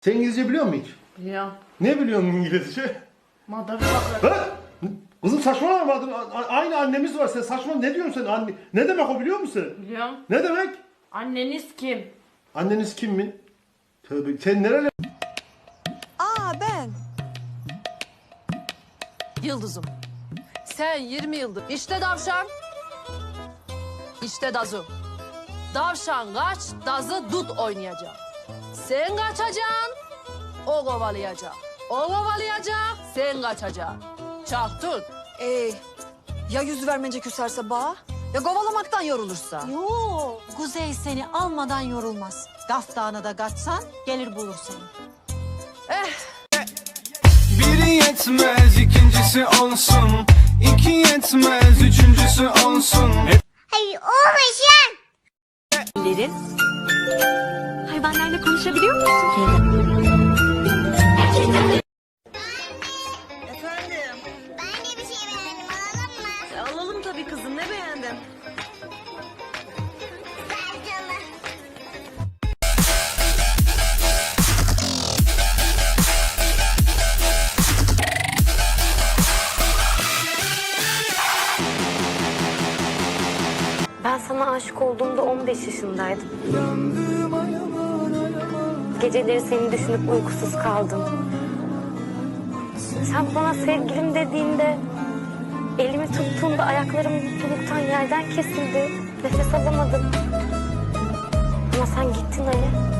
Sen İngilizce biliyor musun hiç? Biliyorum. Ne biliyorsun İngilizce? Motherfucker. Ha? Kızım saçmalama a- aynı annemiz var sen saçma ne diyorsun sen anne? Ne demek o biliyor musun? Biliyorum. Ne demek? Anneniz kim? Anneniz kim mi? Tövbe sen nereli? Aa ben. Yıldızım. Sen 20 yıldır işte davşan. işte dazı. Davşan kaç, dazı dut oynayacak. Sen kaçacaksın, o kovalayacak. O kovalayacak, sen kaçacaksın. Çaktın. Ee, ya yüz vermeyince küserse bağ? Ya kovalamaktan yorulursa? Yo, Kuzey seni almadan yorulmaz. Gaf Dağı'na da kaçsan gelir bulur seni. Biri yetmez ikincisi olsun İki yetmez üçüncüsü olsun Hayvanlarla konuşabiliyor musun? Efendim? Ben de bir şey beğendim alalım mı? Alalım tabii kızım ne beğendin? Ben sana aşık olduğumda 15 yaşındaydım. Geceleri seni düşünüp uykusuz kaldım. Sen bana sevgilim dediğinde, elimi tuttuğunda ayaklarım mutluluktan yerden kesildi. Nefes alamadım. Ama sen gittin Ali.